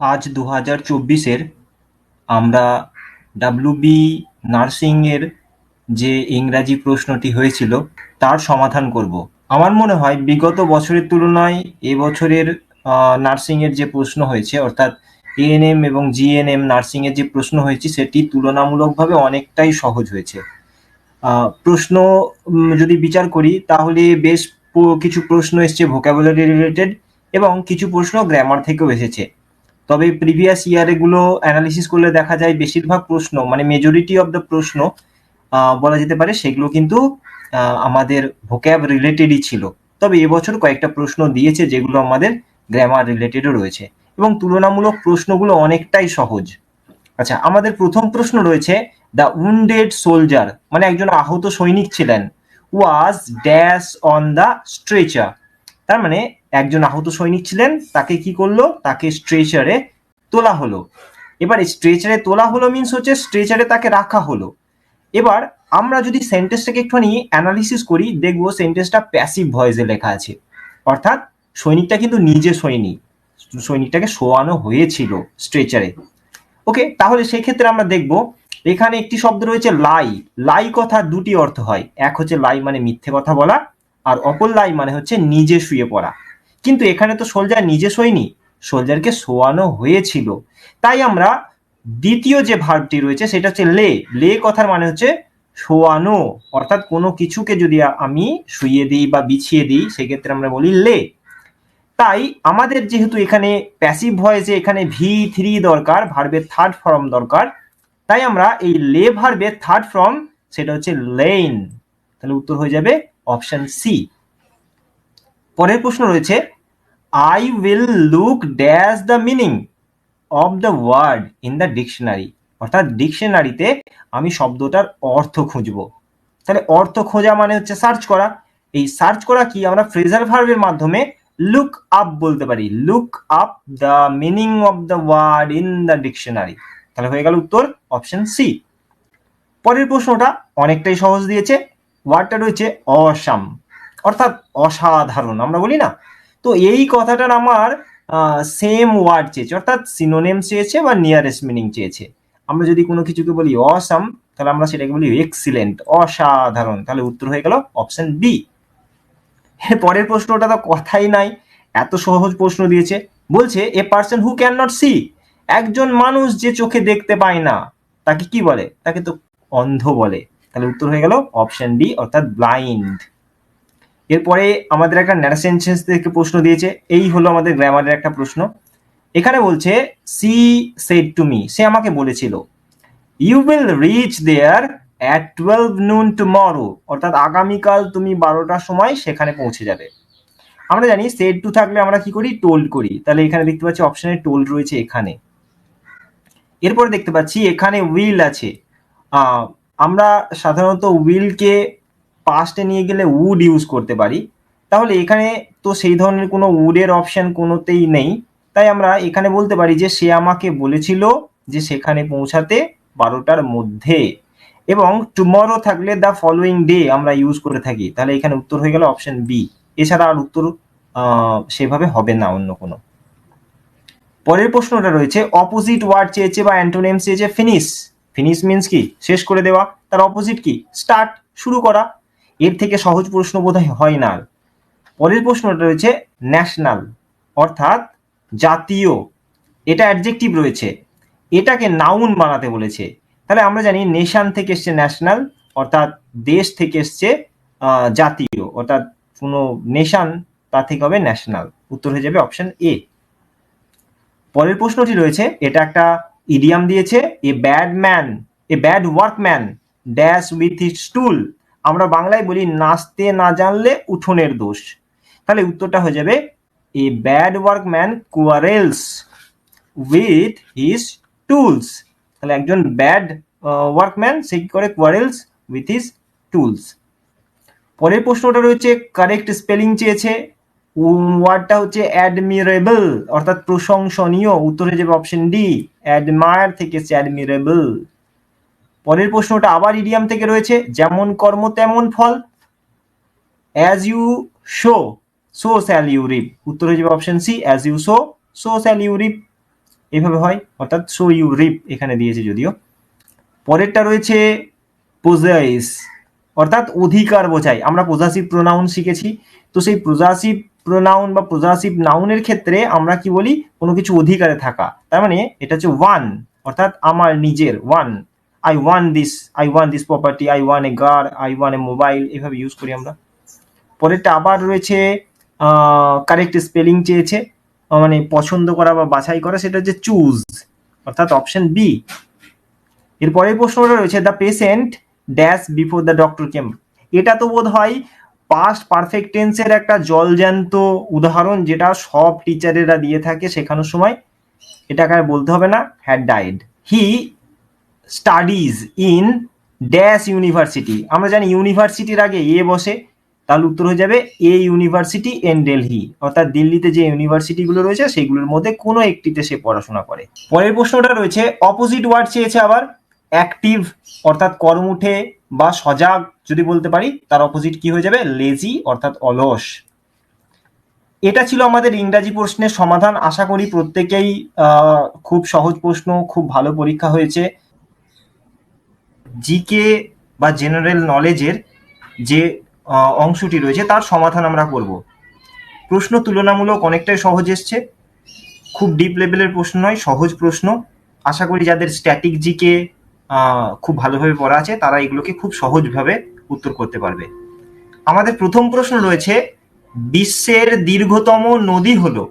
আজ দু হাজার চব্বিশের আমরা ডাব্লিউবি নার্সিংয়ের যে ইংরাজি প্রশ্নটি হয়েছিল, তার সমাধান করব। আমার মনে হয় বিগত বছরের তুলনায় এবছরের নার্সিংয়ের যে প্রশ্ন হয়েছে, অর্থাৎ এএনএম এবং জিএনএম নার্সিংয়ের যে প্রশ্ন হয়েছে, সেটি তুলনামূলকভাবে অনেকটাই সহজ হয়েছে। প্রশ্ন যদি বিচার করি, তাহলে বেশ কিছু প্রশ্ন এসছে ভোকাবুলারি রিলেটেড এবং কিছু প্রশ্ন গ্রামার থেকেও এসেছে। তবে প্রিভিয়াস ইয়ারগুলো অ্যানালিসিস করলে দেখা যায় বেশিরভাগ প্রশ্ন মানে মেজরিটি অফ দ্য প্রশ্ন বলা যেতে পারে সেগুলো কিন্তু আমাদের ভোক্যাব রিলেটেডই ছিল। তবে এবছর কয়েকটা প্রশ্ন দিয়েছে যেগুলো আমাদের গ্রামার রিলেটেডও রয়েছে। এবং তুলনামূলক প্রশ্নগুলো অনেকটাই সহজ। আচ্ছা আমাদের প্রথম প্রশ্ন রয়েছে দ্য উন্ডেড সোলজার মানে একজন আহত সৈনিক ছিলেন। Was dash on the stretcher তার মানে একজন আহত সৈনিক ছিলেন, তাকে কি করল? তাকে স্ট্রেচারে তোলা হলো। এবার স্ট্রেচারে তোলা হলো মিন্স হচ্ছে স্ট্রেচারে তাকে রাখা হলো। এবার আমরা যদি সেন্টেন্সটাকে একটুখানি অ্যানালিসিস করি, দেখব সেন্টেন্সটা প্যাসিভ ভয়েসে লেখা আছে। অর্থাৎ সৈনিকটা কিন্তু নিজে সৈনিক। সৈনিকটাকে শোয়ানো হয়েছিল স্ট্রেচারে ওকে তাহলে সেই ক্ষেত্রে আমরা দেখব, এখানে একটি শব্দ রয়েছে লাই। লাই কথা দুটি অর্থ হয়। এক হচ্ছে লাই মানে মিথ্যে কথা বলা আর অপর লাই মানে হচ্ছে নিজে শুয়ে পড়া। কিন্তু এখানে তো সোলজার নিজে শোয়নি সোলজারকে শোয়ানো হয়েছিল। তাই আমরা দ্বিতীয় যে ভার্বটি রয়েছে সেটা হচ্ছে লে। লে কথার মানে হচ্ছে শোয়ানো। অর্থাৎ কোনো কিছুকে যদি আমি শুইয়ে দিই বা বিছিয়ে দিই, সেক্ষেত্রে আমরা বলি লে। তাই আমাদের যেহেতু এখানে প্যাসিভ ভয়েসে এখানে ভি থ্রি দরকার ভার্বের থার্ড ফর্ম দরকার, তাই আমরা এই লে ভার্বের থার্ড ফর্ম সেটা হচ্ছে লেন তাহলে উত্তর হয়ে যাবে অপশন সি পরের প্রশ্ন রয়েছে I will look dash the meaning of the word in the dictionary অর্থাৎ ডিকশনারিতে আমি শব্দটার অর্থ খুঁজবো। তাহলে অর্থ খোঁজা মানে হচ্ছে সার্চ করা। এই সার্চ করা কি? আমরা ফ্রেজার ভার্বের মাধ্যমে লুক আপ বলতে পারি। Look up the meaning of the word in the dictionary তাহলে হয়ে গেল উত্তর অপশন সি পরের প্রশ্নটা অনেকটাই সহজ দিয়েছে। ওয়ার্ডটা রয়েছে অসাম, অর্থাৎ অসাধারণ, আমরা বলি না? তো এই কথাটার আমার সেম ওয়ার্ড চেয়েছে, অর্থাৎ সিনোনেম চেয়েছে বা নিয়ারেস্ট মিনিং চেয়েছে। আমরা যদি কোনো কিছুকে বলি অসাম, তাহলে আমরা সেটাকে বলি এক্সিলেন্ট অসাধারণ। তাহলে উত্তর হয়ে গেল অপশন বি পরের প্রশ্নটা তো কথাই নাই, এত সহজ প্রশ্ন দিয়েছে। বলছে a person who can not see একজন মানুষ যে চোখে দেখতে পায় না, তাকে কি বলে? তাকে তো অন্ধ বলে। তাহলে উত্তর হয়ে গেল অপশন ডি অর্থাৎ ব্লাইন্ড এরপরে আমাদের একটা ন্যারেশন থেকে প্রশ্ন দিয়েছে, এই হলো আমাদের গ্রামারের একটা প্রশ্ন। এখানে বলছে সি সেড টু মি সে আমাকে বলেছিল you will reach there at twelve noon tomorrow অর্থাৎ আগামীকাল তুমি বারোটার সময় সেখানে পৌঁছে যাবে। আমরা জানি সেড টু থাকলে আমরা কি করি? টোল্ড করি। তাহলে এখানে দেখতে পাচ্ছি অপশনে টোল্ড রয়েছে এখানে। এরপরে দেখতে পাচ্ছি, এখানে উইল আছে। আমরা সাধারণত উইলকে পাস্টে নিয়ে গেলে উড ইউজ করতে পারি। তাহলে এখানে তো সেই ধরনের কোনো উডের অপশান কোনোতেই নেই। তাই আমরা এখানে বলতে পারি যে সে আমাকে বলেছিল যে সেখানে পৌঁছাতে বারোটার মধ্যে। এবং টুমরো থাকলে দ্য ফলোয়িং ডে আমরা ইউজ করে থাকি। তাহলে এখানে উত্তর হয়ে গেল অপশন বি এছাড়া আর উত্তর সেভাবে হবে না অন্য কোনো। পরের প্রশ্নটা রয়েছে অপোজিট ওয়ার্ড চেয়েছে বা অ্যান্টোনেম চেয়েছে ফিনিশ ফিনিশ মিন্স কি? শেষ করে দেওয়া। তার অপোজিট কি? স্টার্ট শুরু করা। এর থেকে সহজ প্রশ্ন বোধহয় হয় না। পরের প্রশ্নটা রয়েছে ন্যাশনাল অর্থাৎ জাতীয়। এটা অ্যাডজেক্টিভ রয়েছে। এটাকে নাউন বানাতে বলেছে। তাহলে আমরা জানি নেশান থেকে এসছে ন্যাশনাল অর্থাৎ দেশ থেকে এসছে জাতীয়। অর্থাৎ কোনো নেশান তা থেকে হবে ন্যাশনাল উত্তর হয়ে যাবে অপশন এ পরের প্রশ্নটি রয়েছে, এটা একটা ইডিয়াম দিয়েছে a bad man a bad workman dash with his stool আমরা বাংলায় বলি, নাচতে না জানলে উঠোনের দোষ। তাহলে উত্তরটা হয়ে যাবে a bad workman quarrels with his tools তাহলে একজন ব্যাড ওয়ার্কম্যান সে কি করে? কোয়ারেলস উইথ হিজ টুলস পরের প্রশ্নটা রয়েছে কারেক্ট স্পেলিং চেয়েছে। ওয়ার্ডটা হচ্ছে অ্যাডমিরেবল, অর্থাৎ প্রশংসনীয়। উত্তর হয়ে যাবে অপশন ডি, অ্যাডমায়ার থেকে অ্যাডমিরেবল। পরের প্রশ্নটা আবার ইডিয়াম থেকে রয়েছে, যেমন কর্ম তেমন ফল। As you sow so shall you reap উত্তর হয়ে যাবে option C as you sow so shall you reap এইভাবে হয়, অর্থাৎ সো ইউ রিপ এখানে দিয়েছে যদিও। পরেরটা রয়েছে পোজাইস অর্থাৎ অধিকার বোঝায়। আমরা পজাসিভ প্রোনাউন শিখেছি, তো সেই প্রজাসিভ প্রোনাউন বা প্রজাসিভ নাউনের ক্ষেত্রে আমরা কি বলি? কোনো কিছু অধিকারে থাকা। তার মানে এটা হচ্ছে ওয়ান অর্থাৎ আমার নিজের own I own this I own this property I own a car I own a mobile এভাবে ইউজ করি আমরা। পরেরটা আবার রয়েছে কারেক্ট স্পেলিং চেয়েছে মানে পছন্দ করা বা বাছাই করা, সেটা হচ্ছে চুজ অর্থাৎ অপশন বি এর পরের প্রশ্নটা রয়েছে the patient dash before the doctor came এটা তো বোধ হয় পাস্ট পারফেক্ট টেন্সের একটা জলজ্যান্ত উদাহরণ যেটা সব টিচারেরা দিয়ে থাকে শেখানোর সময়। এটাকে আর বলতে হবে না had died he studies in dash university আমরা জানি ইউনিভার্সিটির আগে এ বসে, তাহলে উত্তর হয়ে যাবে এ ইউনিভার্সিটি এন দিল্লি অর্থাৎ দিল্লিতে যে ইউনিভার্সিটিগুলো রয়েছে, সেগুলোর মধ্যে কোনো একটিতে সে পড়াশোনা করে। পরের প্রশ্নটা রয়েছে অপোজিট ওয়ার্ড চেয়েছে আবার অ্যাক্টিভ অর্থাৎ কর্মুঠে বা সজাগ যদি বলতে পারি, তার অপোজিট কি হয়ে যাবে? লেজি অর্থাৎ অলস। এটা ছিল আমাদের ইংরাজি প্রশ্নের সমাধান। আশা করি প্রত্যেকেই খুব সহজ প্রশ্ন, খুব ভালো পরীক্ষা হয়েছে। জিকে বা জেনারেল নলেজের যে অংশটি রয়েছে, তার সমাধান আমরা করব। প্রশ্ন তুলনামূলক অনেকটাই সহজ এসছে। খুব ডিপ লেভেলের প্রশ্ন নয়, সহজ প্রশ্ন। আশা করি যাদের স্ট্যাটিক জিকে খুব ভালোভাবে পড়া আছে, তারা এগুলোকে খুব সহজভাবে উত্তর করতে পারবে। আমাদের প্রথম প্রশ্ন রয়েছে, বিশ্বের দীর্ঘতম নদী হলো,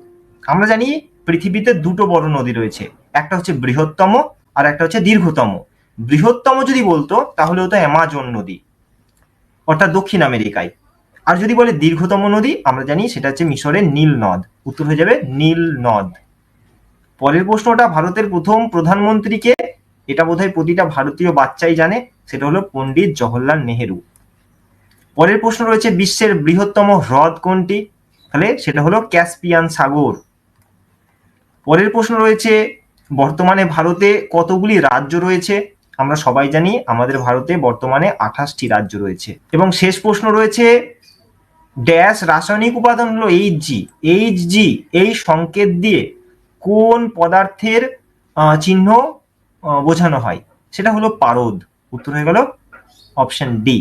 আমরা জানি পৃথিবীতে দুটো বড় নদী রয়েছে, একটা হচ্ছে বৃহত্তম আর একটা হচ্ছে দীর্ঘতম। বৃহত্তম যদি বলতো, তাহলে হতো অ্যামাজন নদী, অর্থাৎ দক্ষিণ আমেরিকায়। আর যদি বলে দীর্ঘতম নদী, আমরা জানি সেটা হচ্ছে মিশরের নীল নদ, উত্তর হয়ে যাবে নীল নদ। পরের প্রশ্নটা ভারতের প্রথম প্রধানমন্ত্রীকে, এটা বোধহয় প্রতিটা ভারতীয় বাচ্চাই জানে সেটা হলো পণ্ডিত জওহরলাল নেহেরু। পরের প্রশ্ন রয়েছে, বিশ্বের বৃহত্তম হ্রদ কোনটি? তাহলে সেটা হলো ক্যাসপিয়ান সাগর। পরের প্রশ্ন রয়েছে, বর্তমানে ভারতে কতগুলি রাজ্য রয়েছে? আমরা সবাই জানি আমাদের ভারতে বর্তমানে আঠাশটি রাজ্য রয়েছে। এবং শেষ প্রশ্ন রয়েছে, ড্যাশ রাসায়নিক উপাদান হলো এইচ জি এইচ জি এই সংকেত দিয়ে কোন পদার্থের চিহ্ন বোঝানো হয়? সেটা হলো পারদ। উত্তর হয়ে গেল অপশন ডি